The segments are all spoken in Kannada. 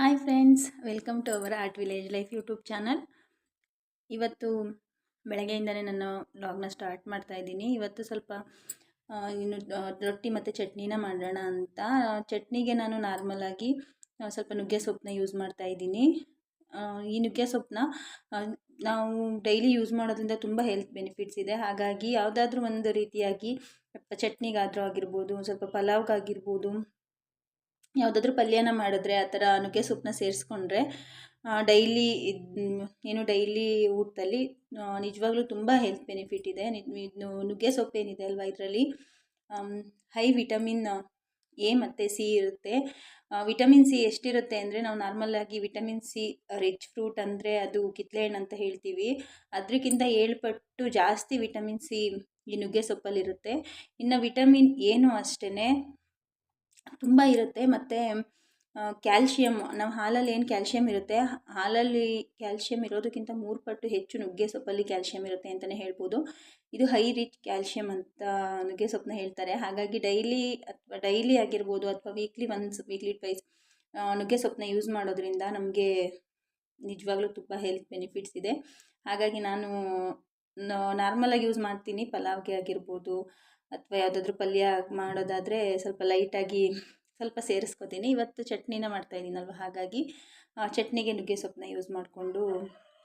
Hi friends, welcome to our art village life YouTube channel. ಇವತ್ತು ಬೆಳಗ್ಗೆಯಿಂದಲೇ ನಾನು ವ್ಲಾಗ್ನ ಸ್ಟಾರ್ಟ್ ಮಾಡ್ತಾ ಇದ್ದೀನಿ. ಇವತ್ತು ಸ್ವಲ್ಪ ಇನ್ನು ರೊಟ್ಟಿ ಮತ್ತು ಚಟ್ನಿನ ಮಾಡೋಣ ಅಂತ. ಚಟ್ನಿಗೆ ನಾನು ನಾರ್ಮಲಾಗಿ ಸ್ವಲ್ಪ ನುಗ್ಗೆ ಸೊಪ್ಪನ್ನ ಯೂಸ್ ಮಾಡ್ತಾ ಇದ್ದೀನಿ. ಈ ನುಗ್ಗೆ ಸೊಪ್ಪನ್ನ ನಾವು ಡೈಲಿ ಯೂಸ್ ಮಾಡೋದ್ರಿಂದ ತುಂಬ ಹೆಲ್ತ್ ಬೆನಿಫಿಟ್ಸ್ ಇದೆ. ಹಾಗಾಗಿ ಯಾವುದಾದ್ರೂ ಒಂದು ರೀತಿಯಾಗಿ, ಚಟ್ನಿಗಾದರೂ ಆಗಿರ್ಬೋದು, ಸ್ವಲ್ಪ ಪಲಾವ್ಗಾಗಿರ್ಬೋದು ಯಾವುದಾದ್ರೂ ಪಲ್ಯನ ಮಾಡಿದ್ರೆ ಆ ಥರ ನುಗ್ಗೆ ಸೊಪ್ಪನ್ನ ಸೇರಿಸ್ಕೊಂಡ್ರೆ ಡೈಲಿ ಏನು ಡೈಲಿ ಊಟದಲ್ಲಿ ನಿಜವಾಗ್ಲೂ ತುಂಬ ಹೆಲ್ತ್ ಬೆನಿಫಿಟ್ ಇದೆ. ನುಗ್ಗೆ ಸೊಪ್ಪು ಏನಿದೆ ಅಲ್ವಾ ಇದರಲ್ಲಿ? ಹೈ ವಿಟಮಿನ್ ಎ ಮತ್ತು ಸಿ ಇರುತ್ತೆ. ವಿಟಮಿನ್ ಸಿ ಎಷ್ಟಿರುತ್ತೆ ಅಂದರೆ, ನಾವು ನಾರ್ಮಲಾಗಿ ವಿಟಮಿನ್ ಸಿ ರಿಚ್ ಫ್ರೂಟ್ ಅಂದರೆ ಅದು ಕಿತ್ಲೆ ಹಣ್ಣು ಅಂತ ಹೇಳ್ತೀವಿ. ಅದಕ್ಕಿಂತ ಏಳು ಪಟ್ಟು ಜಾಸ್ತಿ ವಿಟಮಿನ್ ಸಿ ಈ ನುಗ್ಗೆ ಸೊಪ್ಪಲ್ಲಿರುತ್ತೆ. ಇನ್ನು ವಿಟಮಿನ್ ಏನು ಅಷ್ಟೇ ತುಂಬ ಇರುತ್ತೆ. ಮತ್ತು ಕ್ಯಾಲ್ಶಿಯಮ್ ನಾವು ಹಾಲಲ್ಲಿ ಏನು ಕ್ಯಾಲ್ಶಿಯಂ ಇರುತ್ತೆ? ಹಾಲಲ್ಲಿ ಕ್ಯಾಲ್ಶಿಯಂ ಇರೋದಕ್ಕಿಂತ ಮೂರು ಪಟ್ಟು ಹೆಚ್ಚು ನುಗ್ಗೆ ಸೊಪ್ಪಲ್ಲಿ ಕ್ಯಾಲ್ಶಿಯಂ ಇರುತ್ತೆ ಅಂತಲೇ ಹೇಳ್ಬೋದು. ಇದು ಹೈ ರಿಚ್ ಕ್ಯಾಲ್ಶಿಯಮ್ ಅಂತ ನುಗ್ಗೆ ಸೊಪ್ಪನ್ನ ಹೇಳ್ತಾರೆ. ಹಾಗಾಗಿ ಡೈಲಿ ಅಥವಾ, ಡೈಲಿ ಆಗಿರ್ಬೋದು ಅಥವಾ ವೀಕ್ಲಿ ಒನ್ಸ್, ವೀಕ್ಲಿ ಟ್ವೈಸ್ ನುಗ್ಗೆ ಸೊಪ್ಪನ್ನ ಯೂಸ್ ಮಾಡೋದ್ರಿಂದ ನಮಗೆ ನಿಜವಾಗ್ಲೂ ತುಂಬ ಹೆಲ್ತ್ ಬೆನಿಫಿಟ್ಸ್ ಇದೆ. ಹಾಗಾಗಿ ನಾನು ನಾರ್ಮಲಾಗಿ ಯೂಸ್ ಮಾಡ್ತೀನಿ. ಪಲಾವ್ಗೆ ಆಗಿರ್ಬೋದು ಅಥವಾ ಯಾವುದಾದ್ರೂ ಪಲ್ಯ ಮಾಡೋದಾದರೆ ಸ್ವಲ್ಪ ಲೈಟಾಗಿ ಸ್ವಲ್ಪ ಸೇರಿಸ್ಕೊತೀನಿ. ಇವತ್ತು ಚಟ್ನಿನ ಮಾಡ್ತಾಯಿದ್ದೀನಲ್ವ ಹಾಗಾಗಿ ಚಟ್ನಿಗೆ ನುಗ್ಗೆ ಸೊಪ್ಪನ್ನ ಯೂಸ್ ಮಾಡಿಕೊಂಡು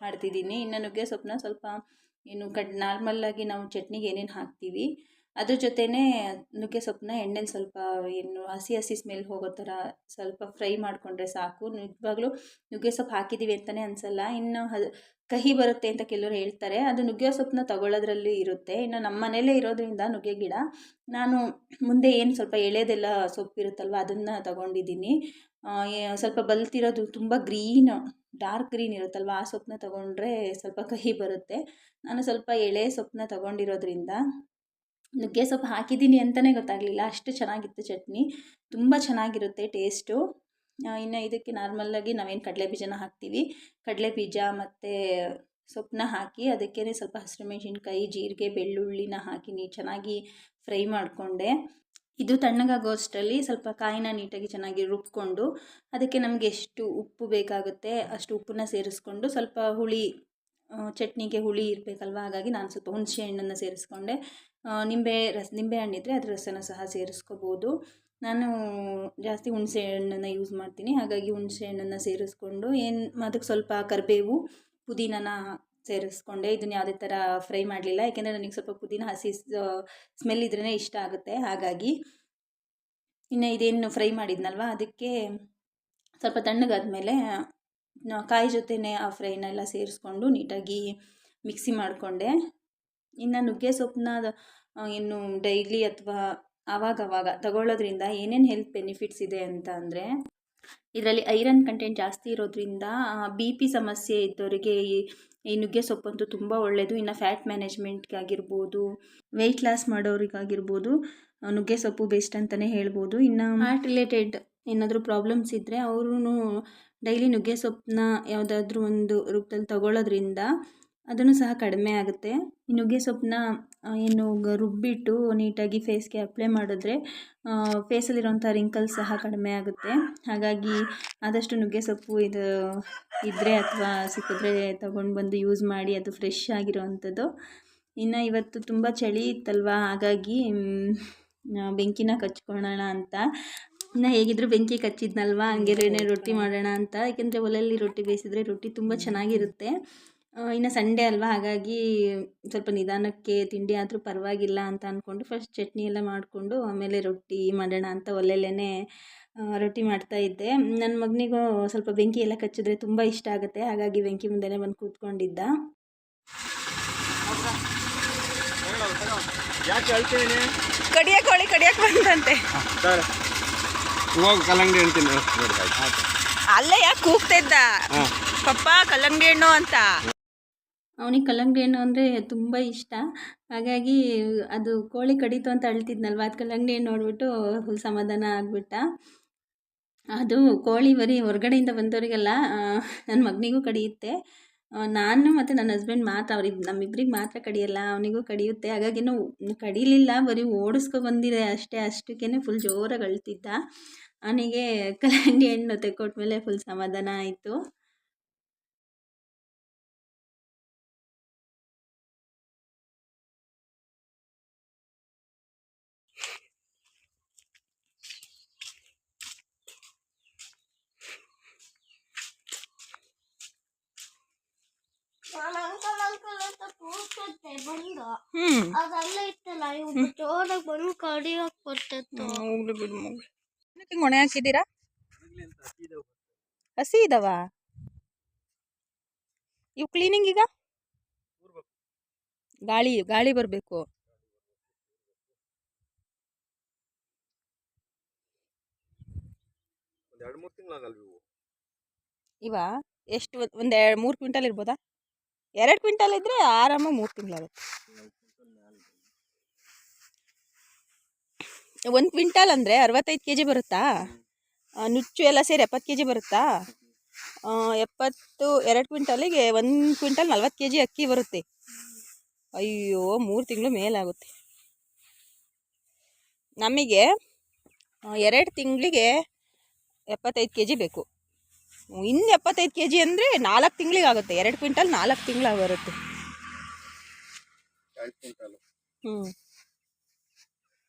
ಮಾಡ್ತಿದ್ದೀನಿ. ಇನ್ನು ನುಗ್ಗೆ ಸೊಪ್ಪನ್ನ ಸ್ವಲ್ಪ, ಏನು ಕಡ್ ನಾರ್ಮಲ್ಲಾಗಿ ನಾವು ಚಟ್ನಿಗೆ ಏನೇನು ಹಾಕ್ತೀವಿ ಅದ್ರ ಜೊತೆನೇ ನುಗ್ಗೆ ಸೊಪ್ಪನ್ನ ಎಣ್ಣೆನ ಸ್ವಲ್ಪ ಏನು ಹಸಿ ಹಸಿ ಸ್ಮೆಲ್ ಹೋಗೋ ಥರ ಸ್ವಲ್ಪ ಫ್ರೈ ಮಾಡಿಕೊಂಡ್ರೆ ಸಾಕು. ನಿಜವಾಗ್ಲೂ ನುಗ್ಗೆ ಸೊಪ್ಪು ಹಾಕಿದ್ದೀವಿ ಅಂತಲೇ ಅನಿಸಲ್ಲ. ಇನ್ನು ಕಹಿ ಬರುತ್ತೆ ಅಂತ ಕೆಲವರು ಹೇಳ್ತಾರೆ. ಅದು ನುಗ್ಗೆ ಸೊಪ್ಪನ್ನ ತಗೊಳ್ಳೋದ್ರಲ್ಲಿ ಇರುತ್ತೆ. ಇನ್ನು ನಮ್ಮ ಮನೇಲೇ ಇರೋದ್ರಿಂದ ನುಗ್ಗೆ ಗಿಡ, ನಾನು ಮುಂದೆ ಏನು ಸ್ವಲ್ಪ ಎಳೆದೆಲ್ಲ ಸೊಪ್ಪಿರುತ್ತಲ್ವ ಅದನ್ನು ತಗೊಂಡಿದ್ದೀನಿ. ಸ್ವಲ್ಪ ಬಲ್ತಿರೋದು ತುಂಬ ಗ್ರೀನ್ ಡಾರ್ಕ್ ಗ್ರೀನ್ ಇರುತ್ತಲ್ವ ಆ ಸೊಪ್ಪನ್ನ ತಗೊಂಡ್ರೆ ಸ್ವಲ್ಪ ಕಹಿ ಬರುತ್ತೆ. ನಾನು ಸ್ವಲ್ಪ ಎಳೆ ಸೊಪ್ಪನ್ನ ತಗೊಂಡಿರೋದ್ರಿಂದ ನುಗ್ಗೆ ಸೊಪ್ಪು ಹಾಕಿದ್ದೀನಿ ಅಂತಲೇ ಗೊತ್ತಾಗಲಿಲ್ಲ. ಅಷ್ಟು ಚೆನ್ನಾಗಿತ್ತು ಚಟ್ನಿ. ತುಂಬ ಚೆನ್ನಾಗಿರುತ್ತೆ ಟೇಸ್ಟು. ಇನ್ನು ಇದಕ್ಕೆ ನಾರ್ಮಲ್ಲಾಗಿ ನಾವೇನು ಕಡಲೆ ಬೀಜನ ಹಾಕ್ತೀವಿ. ಕಡಲೆ ಬೀಜ ಮತ್ತು ಸೊಪ್ಪನ್ನ ಹಾಕಿ ಅದಕ್ಕೆ ಸ್ವಲ್ಪ ಹಸಿರುಮೆಣಸಿನ್ಕಾಯಿ ಜೀರಿಗೆ, ಬೆಳ್ಳುಳ್ಳಿನ ಹಾಕಿ ನೀ ಚೆನ್ನಾಗಿ ಫ್ರೈ ಮಾಡಿಕೊಂಡೆ. ಇದು ತಣ್ಣಗಾಗೋ ಅಷ್ಟರಲ್ಲಿ ಸ್ವಲ್ಪ ಕಾಯಿನ ನೀಟಾಗಿ ಚೆನ್ನಾಗಿ ರುಬ್ಕೊಂಡು ಅದಕ್ಕೆ ನಮಗೆ ಎಷ್ಟು ಉಪ್ಪು ಬೇಕಾಗುತ್ತೆ ಅಷ್ಟು ಉಪ್ಪನ್ನ ಸೇರಿಸ್ಕೊಂಡು ಸ್ವಲ್ಪ ಹುಳಿ ಚಟ್ನಿಗೆ ಹುಳಿ ಇರಬೇಕಲ್ವ? ಹಾಗಾಗಿ ನಾನು ಸ್ವಲ್ಪ ಹುಣಸೆ ಹಣ್ಣನ್ನು ಸೇರಿಸ್ಕೊಂಡೆ. ನಿಂಬೆ ರಸ, ನಿಂಬೆ ಹಣ್ಣು ಇದ್ದರೆ ಅದರ ರಸನ ಸಹ ಸೇರಿಸ್ಕೋಬೋದು. ನಾನು ಜಾಸ್ತಿ ಹುಣಸೆ ಹಣ್ಣನ್ನು ಯೂಸ್ ಮಾಡ್ತೀನಿ. ಹಾಗಾಗಿ ಹುಣಸೆ ಹಣ್ಣನ್ನು ಸೇರಿಸ್ಕೊಂಡು ಏನು ಅದಕ್ಕೆ ಸ್ವಲ್ಪ ಕರಿಬೇವು, ಪುದೀನನ ಸೇರಿಸ್ಕೊಂಡೆ. ಇದನ್ನು ಯಾವುದೇ ಥರ ಫ್ರೈ ಮಾಡಲಿಲ್ಲ. ಯಾಕೆಂದರೆ ನನಗೆ ಸ್ವಲ್ಪ ಪುದೀನ ಹಸಿ ಸ್ಮೆಲ್ ಇದ್ರೇ ಇಷ್ಟ ಆಗುತ್ತೆ. ಹಾಗಾಗಿ ಇನ್ನು ಇದೇನು ಫ್ರೈ ಮಾಡಿದ್ನಲ್ವ, ಅದಕ್ಕೆ ಸ್ವಲ್ಪ ತಣ್ಣಗಾದ್ಮೇಲೆ ಕಾಯಿ ಜೊತೆನೇ ಆ ಫ್ರೈನೆಲ್ಲ ಸೇರಿಸ್ಕೊಂಡು ನೀಟಾಗಿ ಮಿಕ್ಸಿ ಮಾಡಿಕೊಂಡೆ. ಇನ್ನು ನುಗ್ಗೆ ಸೊಪ್ಪನ್ನ ಇನ್ನು ಡೈಲಿ ಅಥವಾ ಆವಾಗವಾಗ ತಗೊಳ್ಳೋದ್ರಿಂದ ಏನೇನು ಹೆಲ್ತ್ ಬೆನಿಫಿಟ್ಸ್ ಇದೆ ಅಂತ ಅಂದರೆ, ಇದರಲ್ಲಿ ಐರನ್ ಕಂಟೆಂಟ್ ಜಾಸ್ತಿ ಇರೋದ್ರಿಂದ ಬಿ ಪಿ ಸಮಸ್ಯೆ ಇದ್ದವರಿಗೆ ಈ ನುಗ್ಗೆ ಸೊಪ್ಪಂತೂ ತುಂಬ ಒಳ್ಳೆಯದು ಇನ್ನು ಫ್ಯಾಟ್ ಮ್ಯಾನೇಜ್ಮೆಂಟ್ಗಾಗಿರ್ಬೋದು, ವೆಯ್ಟ್ ಲಾಸ್ ಮಾಡೋರಿಗಾಗಿರ್ಬೋದು ನುಗ್ಗೆ ಸೊಪ್ಪು ಬೆಸ್ಟ್ ಅಂತಲೇ ಹೇಳ್ಬೋದು. ಇನ್ನು ಹಾರ್ಟ್ ರಿಲೇಟೆಡ್ ಏನಾದರೂ ಪ್ರಾಬ್ಲಮ್ಸ್ ಇದ್ದರೆ ಅವರು ಡೈಲಿ ನುಗ್ಗೆ ಸೊಪ್ಪನ್ನ ಯಾವುದಾದ್ರೂ ಒಂದು ರೂಪದಲ್ಲಿ ತಗೊಳ್ಳೋದ್ರಿಂದ ಅದನ್ನು ಸಹ ಕಡಿಮೆ ಆಗುತ್ತೆ. ಈ ನುಗ್ಗೆ ಸೊಪ್ಪನ್ನ ಏನು ರುಬ್ಬಿಟ್ಟು ನೀಟಾಗಿ ಫೇಸ್ಗೆ ಅಪ್ಲೈ ಮಾಡಿದ್ರೆ ಫೇಸಲ್ಲಿರುವಂಥ ರಿಂಕಲ್ಸ್ ಸಹ ಕಡಿಮೆ ಆಗುತ್ತೆ. ಹಾಗಾಗಿ ಆದಷ್ಟು ನುಗ್ಗೆ ಸೊಪ್ಪು ಇದು ಇದ್ದರೆ ಅಥವಾ ಸಿಕ್ಕಿದ್ರೆ ತೊಗೊಂಡು ಬಂದು ಯೂಸ್ ಮಾಡಿ ಅದು ಫ್ರೆಶ್ ಆಗಿರೋವಂಥದ್ದು. ಇನ್ನು ಇವತ್ತು ತುಂಬ ಚಳಿ ಇತ್ತಲ್ವಾ? ಹಾಗಾಗಿ ಬೆಂಕಿನ ಕಚ್ಕೊಳ್ಳೋಣ ಅಂತ. ಇನ್ನು ಹೇಗಿದ್ರು ಬೆಂಕಿ ಕಚ್ಚಿದ್ನಲ್ವಾ? ಹಂಗೆ ರೊಟ್ಟಿ ಮಾಡೋಣ ಅಂತ. ಯಾಕೆಂದರೆ ಒಲೆಯಲ್ಲಿ ರೊಟ್ಟಿ ಬೇಯಿಸಿದ್ರೆ ರೊಟ್ಟಿ ತುಂಬ ಚೆನ್ನಾಗಿರುತ್ತೆ. ಇನ್ನು ಸಂಡೇ ಅಲ್ವಾ? ಹಾಗಾಗಿ ಸ್ವಲ್ಪ ನಿಧಾನಕ್ಕೆ ತಿಂಡಿ ಆದರೂ ಪರವಾಗಿಲ್ಲ ಅಂತ ಅಂದ್ಕೊಂಡು ಫಸ್ಟ್ ಚಟ್ನಿ ಎಲ್ಲ ಮಾಡಿಕೊಂಡು ಆಮೇಲೆ ರೊಟ್ಟಿ ಮಾಡೋಣ ಅಂತ ಒಲೆಯಲ್ಲೇ ರೊಟ್ಟಿ ಮಾಡ್ತಾ ಇದ್ದೆ. ನನ್ನ ಮಗನಿಗೂ ಸ್ವಲ್ಪ ಬೆಂಕಿ ಎಲ್ಲ ಕಚ್ಚಿದ್ರೆ ತುಂಬ ಇಷ್ಟ ಆಗುತ್ತೆ. ಹಾಗಾಗಿ ಬೆಂಕಿ ಮುಂದೆನೇ ಬಂದು ಕೂತ್ಕೊಂಡಿದ್ದ. ಯಾಕೆ ಹೇಳ್ತೀನಿ ಕಡಿಯಕ್ ಕೋಳಿ ಕಡಿಯಕ್ ಬಂದಂತೆ ಅಲ್ಲೇ ಯಾಕೆ ಕೂಗ್ತಾ ಇದ್ದ ಪಪ್ಪ ಕಲ್ಲಂಗಡಿ ಹಣ್ಣು ಅಂತ. ಅವನಿಗೆ ಕಲ್ಲಂಗಡಿ ಹಣ್ಣು ಅಂದರೆ ತುಂಬ ಇಷ್ಟ. ಹಾಗಾಗಿ ಅದು ಕೋಳಿ ಕಡಿತು ಅಂತ ಅಳ್ತಿದ್ನಲ್ವ? ಅದು ಕಲ್ಲಂಗಡಿ ಹಣ್ಣು ನೋಡಿಬಿಟ್ಟು ಫುಲ್ ಸಮಾಧಾನ ಆಗಿಬಿಟ್ಟ. ಅದು ಕೋಳಿ ಬರೀ ಹೊರಗಡೆಯಿಂದ ಬಂದವರಿಗೆಲ್ಲ ನನ್ನ ಮಗನಿಗೂ ಕಡಿಯುತ್ತೆ. ನಾನು ಮತ್ತು ನನ್ನ ಹಸ್ಬೆಂಡ್ ಮಾತ್ರ, ಅವ್ರಿಗೆ, ನಮ್ಮಿಬ್ರಿಗೆ ಮಾತ್ರ ಕಡಿಯಲ್ಲ, ಅವನಿಗೂ ಕಡಿಯುತ್ತೆ. ಹಾಗಾಗಿ ನಾವು ಕಡಿಲಿಲ್ಲ, ಬರೀ ಓಡಿಸ್ಕೊ ಬಂದಿದೆ ಅಷ್ಟೇ ಅಷ್ಟಕ್ಕೇ ಫುಲ್ ಜೋರಾಗಿ ಅಳ್ತಿದ್ದ. ಅವನಿಗೆ ಕಲ್ಲಂಗಡಿ ಹಣ್ಣು ತೆಕ್ಕೊಟ್ಮೇಲೆ ಫುಲ್ ಸಮಾಧಾನ ಆಯಿತು ನಾನು ಅಂಕಲ್ ಅಂಕಲ್ ಅಂತ ಕೂಗ್ತಿದ್ದೆ ಬಂದು ಹ್ಮ್ ಅದೆಲ್ಲ ಇತ್ತಲ್ಲ ಇವ್ರು ಜೋರಾಗಿ ಬಂದು ಕಡಿಯೋಕ್ ಬರ್ತಿತ್ತು ಹೋಗ್ಲಿ ಬಿಡು ಮಗ್ಳು. ಏನಕ್ಕೆ ಹೊಣೆ ಹಾಕಿದ್ದೀರಾ? ಹಸಿ ಇದಾವ? ಇವು ಕ್ಲೀನಿಂಗ್ ಈಗ? ಗಾಳಿ ಗಾಳಿ ಬರಬೇಕು. ಇವು? ಇವ? ಎಷ್ಟು ಒಂದು ಎರಡು ಮೂರು ಕ್ವಿಂಟಲ್ ಇರ್ಬೋದಾ? ಎರಡು ಕ್ವಿಂಟಲ್ ಇದ್ರೆ ಆರಾಮಾಗಿ ಮೂರು ತಿಂಗಳಾಗುತ್ತೆ. ಒಂದು ಕ್ವಿಂಟಾಲ್ ಅಂದರೆ ಅರವತ್ತೈದು ಕೆ ಜಿ ಬರುತ್ತಾ ನುಚ್ಚು ಎಲ್ಲ ಸೇರಿ ಎಪ್ಪತ್ತು ಕೆ ಜಿ ಬರುತ್ತಾ ಎಪ್ಪತ್ತು ಎರಡು ಕ್ವಿಂಟಲಿಗೆ ಒಂದು ಕ್ವಿಂಟಲ್ ನಲ್ವತ್ತು ಕೆ ಜಿ ಅಕ್ಕಿ ಬರುತ್ತೆ. ಅಯ್ಯೋ ಮೂರು ತಿಂಗಳು ಮೇಲಾಗುತ್ತೆ. ನಮಗೆ ಎರಡು ತಿಂಗಳಿಗೆ ಎಪ್ಪತ್ತೈದು ಕೆ ಜಿ ಬೇಕು. ಇನ್ನು ಎಪ್ಪತ್ತೈದು ಕೆ ಜಿ ಅಂದರೆ ನಾಲ್ಕು ತಿಂಗಳಿಗೆ ಆಗುತ್ತೆ. ಎರಡು ಕ್ವಿಂಟಲ್ ನಾಲ್ಕು ತಿಂಗಳು ಬರುತ್ತೆ. ಹ್ಞೂ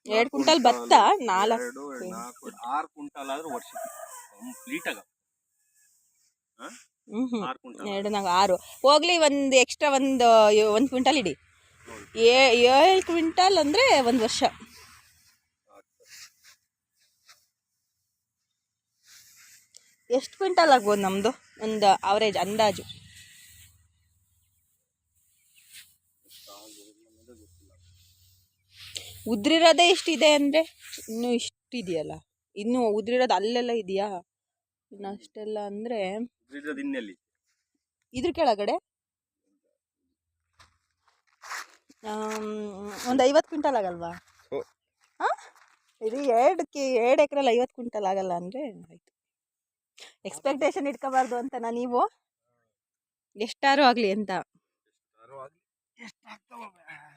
ಎರಡು ಕ್ವಿಂಟಲ್ ಭತ್ತ ನಾಲ್ಕು. ಆರು ಕ್ವಿಂಟಲ್ ಆದ್ರೆ ಕಂಪ್ಲೀಟ್ ಆಗ. ಎರಡು ನಾಲ್ಕು ಆರು. ಹೋಗ್ಲಿ ಒಂದು ಎಕ್ಸ್ಟ್ರಾ ಒಂದು ಒಂದು ಕ್ವಿಂಟಲ್ ಇಡಿ. ಏಳು ಕ್ವಿಂಟಲ್ ಅಂದ್ರೆ ಒಂದು ವರ್ಷ. ಎಷ್ಟು ಕ್ವಿಂಟಲ್ ಆಗ್ಬೋದು ನಮ್ಮದು ಒಂದು ಅವರೇಜ್ ಅಂದಾಜು. ಉದ್ರಿರೋದೇ ಇಷ್ಟಿದೆ ಅಂದರೆ ಇನ್ನೂ ಇಷ್ಟಿದೆಯಲ್ಲ? ಇನ್ನೂ ಉದ್ರಿರೋದು ಅಲ್ಲೆಲ್ಲ ಇದೆಯಾ? ಇನ್ನು ಅಷ್ಟೆಲ್ಲ ಅಂದರೆ ಇದ್ರ ಕೆಳಗಡೆ? ಒಂದು ಐವತ್ತು ಕ್ವಿಂಟಲ್ ಆಗಲ್ವಾ? ಹೋ. ಇದು ಕೆ ಎರಡು ಎಕ್ರಲ್ಲಿ ಐವತ್ತು ಕ್ವಿಂಟಲ್ ಆಗಲ್ಲ ಅಂದರೆ ಆಯಿತು. ಎಕ್ಸ್ಪೆಕ್ಟೇಷನ್ ಇಟ್ಕೋಬಾರ್ದು ಅಂತನಾ ನೀವು? ಎಷ್ಟಾರು ಆಗಲಿ ಅಂತ.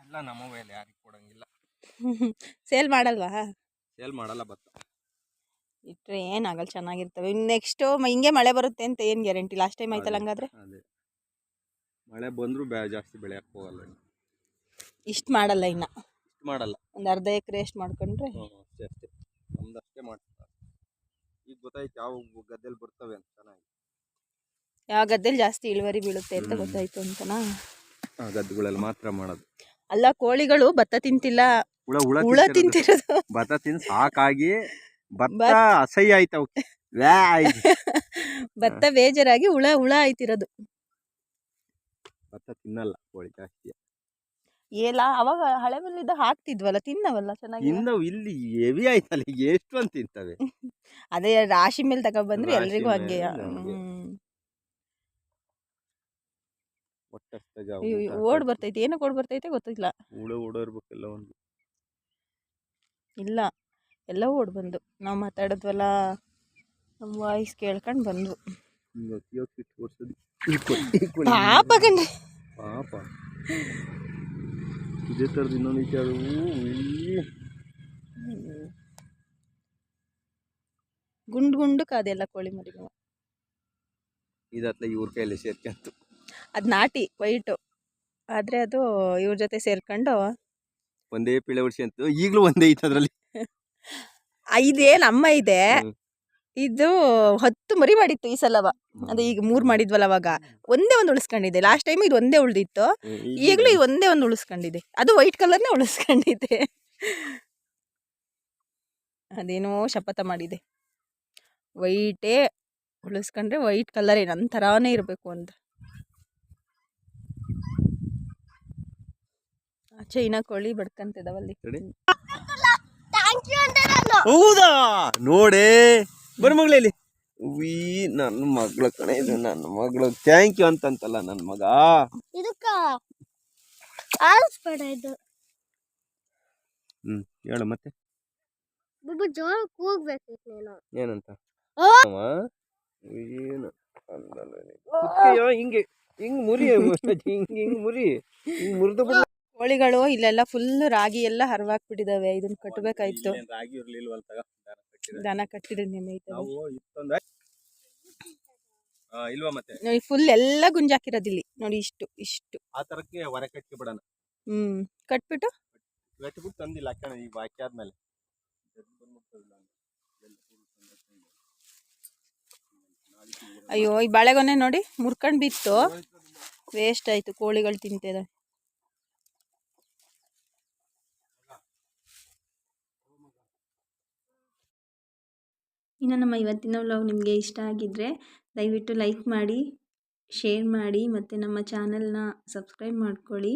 ಎಲ್ಲ ನಮ್ಮ ಮೇಲೆ ಯಾರಿಗೆ ಕೊಡಂಗಿಲ್ಲ. ಸೇಲ್ ಮಾಡಲ್ವಾ? ಸೇಲ್ ಮಾಡಲ್ಲ ಭತ್ತ ಇಟ್ಟರೆ ಏನಾಗಲ್ಲ ಚೆನ್ನಾಗಿರ್ತವೆ. ನೆಕ್ಸ್ಟು ಹಿಂಗೆ ಮಳೆ ಬರುತ್ತೆ ಅಂತ ಏನು ಗ್ಯಾರಂಟಿ ಲಾಸ್ಟ್ ಟೈಮ್ ಆಯ್ತಲ್ಲ ಹಂಗಾದ್ರೆ? ಅದೇ. ಮಳೆ ಬಂದರೂ ಬೆ ಜಾಸ್ತಿ ಬೆಳೆಯಕ್ಕೆ ಹೋಗಲ್ಲ ಇನ್ನು. ಇಷ್ಟು ಮಾಡಲ್ಲ ಇನ್ನು. ಇಷ್ಟು ಮಾಡಲ್ಲ. ಒಂದು ಅರ್ಧ ಎಕರೆ ಎಷ್ಟು ಮಾಡ್ಕೊಂಡ್ರೆ? ಜಾಸ್ತಿ. ಅಷ್ಟೇ ಅಷ್ಟೇ ನಮ್ದು ಅಷ್ಟೇ ಮಾಡ್ತಾರೆ. ಈಗ ಗೊತ್ತಾಯ್ತು ಯಾವ ಗದ್ದೆಲಿ ಬರ್ತವೆ ಅಂತ ಚೆನ್ನಾಗಿ. ಯಾವ ಗದ್ದೆಲಿ ಜಾಸ್ತಿ ಇಳುವರಿ ಬೀಳುತ್ತೆ ಅಂತ ಹ್ಮ್. ಗೊತ್ತಾಯ್ತು ಅಂತನಾ? ಆ ಗದ್ದೆಗಳಲ್ಲಿ ಮಾತ್ರ ಮಾಡೋದು. ಅಲ್ಲ ಕೋಳಿಗಳು ಭತ್ತ ತಿಂತಿಲ್ಲ. ಹುಳ ತಿಂತಿರೋದು. ಭತ್ತ ತಿನ್ ಸಾಕಾಗಿ ಭತ್ತ ಅಸಹ್ಯ ಆಯ್ತವ ಆಯ್ತು. ಭತ್ತ ಬೇಜಾರಾಗಿ ಹುಳ ಹುಳ ಆಯ್ತಿರೋದು. ಭತ್ತ ತಿನ್ನಲ್ಲ ಕೋಳಿ ಜಾಸ್ತಿ. ಏಲ ಅವಾಗ ಹಳೆ ಮಲ್ಲಿದ್ದ ಹಾಕ್ತಿದ್ವಲ್ಲ ತಿನ್ನವಲ್ಲ ಚೆನ್ನಾಗಿ? ಇಲ್ಲಿ ಹೆವಿ ಆಯ್ತಲ್ಲ ಎಷ್ಟು ಅಂತ ತಿಂತವೆ. ಅದೇ ರಾಶಿ ಮೇಲೆ ತಗೊಬಂದ್ರೆ ಎಲ್ರಿಗೂ ಹಂಗೆ ಮೇಲೆ ಹಂಗೆ. ಹ್ಮ್. ಒಟ್ಟಷ್ಟಾಗ ಅಯ್ಯೋ, ಊಟ ಓಡ್ ಬರ್ತೈತಿ ಏನಕ್ಕೆ ಓಡ್ ಬರ್ತೈತೆ ಗೊತ್ತಿಲ್ಲ. ಹುಳ ಓಡೋರ್ಬೇಕೆಲ್ಲ ಒಂದು ಇಲ್ಲ ಎಲ್ಲ ಓಡ್ ಬಂದು. ನಾವು ಮಾತಾಡಿದ್ವಲ್ಲ ನಮ್ಮ ವಾಯ್ಸ್ ಕೇಳ್ಕೊಂಡು ಕೋಳಿ ಪಾಪ ಕಣ್ರಿ ಪಾಪ. ಇದೇ ಥರದ ಇನ್ನೊಂದು ವಿಚಾರ. ಗುಂಡು ಗುಂಡು ಕಾದೆಲ್ಲ ಕೋಳಿ ಮರಿಗಳು. ಇದತ್ಲ ಇವ್ರ ಕೈಯಲ್ಲಿ ಸೇರ್ಕೊಂತು. ಅದು ನಾಟಿ ವೈಟು. ಆದರೆ ಅದು ಇವ್ರ ಜೊತೆ ಸೇರ್ಕೊಂಡು ಒಂದೇ ಪಿಳೆ ಹೊಡ್ಸ್ಕೊಂತು ಈಗಲೂ ಒಂದೇ ಐತೆ ಅದರಲ್ಲಿ ಇದೇ ನಮ್ಮ ಇದೆ. ಇದು ಹತ್ತು ಮರಿ ಮಾಡಿತ್ತು ಈ ಸಲವ. ಅದು ಈಗ ಮೂರು ಮಾಡಿದ್ವಲ್ಲ ಅವಾಗ. ಒಂದೇ ಒಂದು ಉಳಿಸ್ಕೊಂಡಿದೆ ಲಾಸ್ಟ್ ಟೈಮ್ ಇದು ಒಂದೇ ಉಳ್ದಿತ್ತು. ಈಗಲೂ ಇದು ಒಂದೇ ಒಂದು ಉಳಿಸ್ಕೊಂಡಿದೆ ಅದು ವೈಟ್ ಕಲರ್ನೇ ಉಳಿಸ್ಕೊಂಡಿದೆ ಅದೇನೋ ಶಪಥ ಮಾಡಿದೆ. ವೈಟೇ ಉಳಿಸ್ಕೊಂಡ್ರೆ ವೈಟ್ ಕಲರ್ ಏನು ಥರಾನೇ ಇರಬೇಕು ಅಂತ. ಆ ಚೈನಾ ಕೋಳಿ ಬಡ್ಕಂತಿದಾವಲ್ಲಿ. ಹೌದಾ? ನೋಡೇ. ಬರ್ ಇಲ್ಲಿ. ಉಯ್ ನನ್ನ ಮಗಳ ಕಣೆ ಇದು ನನ್ನ ಮಗಳು. ಥ್ಯಾಂಕ್ ಯು ಅಂತಂತಲ್ಲ ನನ್ನ ಮಗ. ಇದಕ್ಕ ಆರಿಸ್ಬೇಡ ಇದು. ಹ್ಮ್ ಹೇಳು ಮತ್ತೆ. ಬಿಬ್ಬು ಜೋರ ಕೂಗ್ಬೇಕಿತ್ತು ನೀನು. ಏನಂತ? ಅವ ಏನು ಹಿಂಗೆ. ಹಿಂಗ್ ಮುರಿ ಹಿಂಗ್ ಹಿಂಗ್ ಮುರಿ ಹಿಂಗ್ ಮುರಿದು ಬಿಡ ಕೋಳಿಗಳು ಇಲ್ಲೆಲ್ಲ ಫುಲ್ ರಾಗಿ ಎಲ್ಲ ಹರಿವಾಕ್ಬಿಟ್ಟಿದಾವೆ. ಇದನ್ನ ಕಟ್ಟಬೇಕಾಯ್ತು ರಾಗಿ ಇರ್ಲಿಲ್ವಲ್ಲ ತಗ? ದನ ಕಟ್ಟಿದ್ರೆ ಇತ್ತೊಂದ ಇಲ್ವಾ ಮತ್ತೆ? ನೋಡಿ ಫುಲ್ ಎಲ್ಲ ಗುಂಜಾಕಿರೋದು ಇಲ್ಲಿ ನೋಡಿ ಇಷ್ಟು ಇಷ್ಟು. ಆ ತರಕ್ಕೆ ಹೊರ ಕಟ್ಟಿ ಬಿಡೋಣ. ಹ್ಮ್ ಕಟ್ಬಿಟ್ಟು? ಕಟ್ಬಿಟ್ಟು ತಂದಿಲ್ಲ. ಹಾಕೋಣ ಈಗ ಆದ್ಮೇಲೆ ಅಯ್ಯೋ, ಈ ಬಾಳೆಗೊನೆ ನೋಡಿ, ಮುರ್ಕೊಂಡ್ ಬಿತ್ತು. ವೇಸ್ಟ್ ಆಯ್ತು, ಕೋಳಿಗಳು ತಿಂತಿದೆ. ಇನ್ನು ನಮ್ಮ ಇವತ್ತಿನ ವ್ಲಾಗ್ ನಿಮಗೆ ಇಷ್ಟ ಆಗಿದ್ದರೆ ದಯವಿಟ್ಟು ಲೈಕ್ ಮಾಡಿ ಶೇರ್ ಮಾಡಿ, ಮತ್ತು ನಮ್ಮ ಚಾನಲ್ನ ಸಬ್ಸ್ಕ್ರೈಬ್ ಮಾಡ್ಕೊಳ್ಳಿ.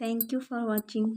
Thank you for watching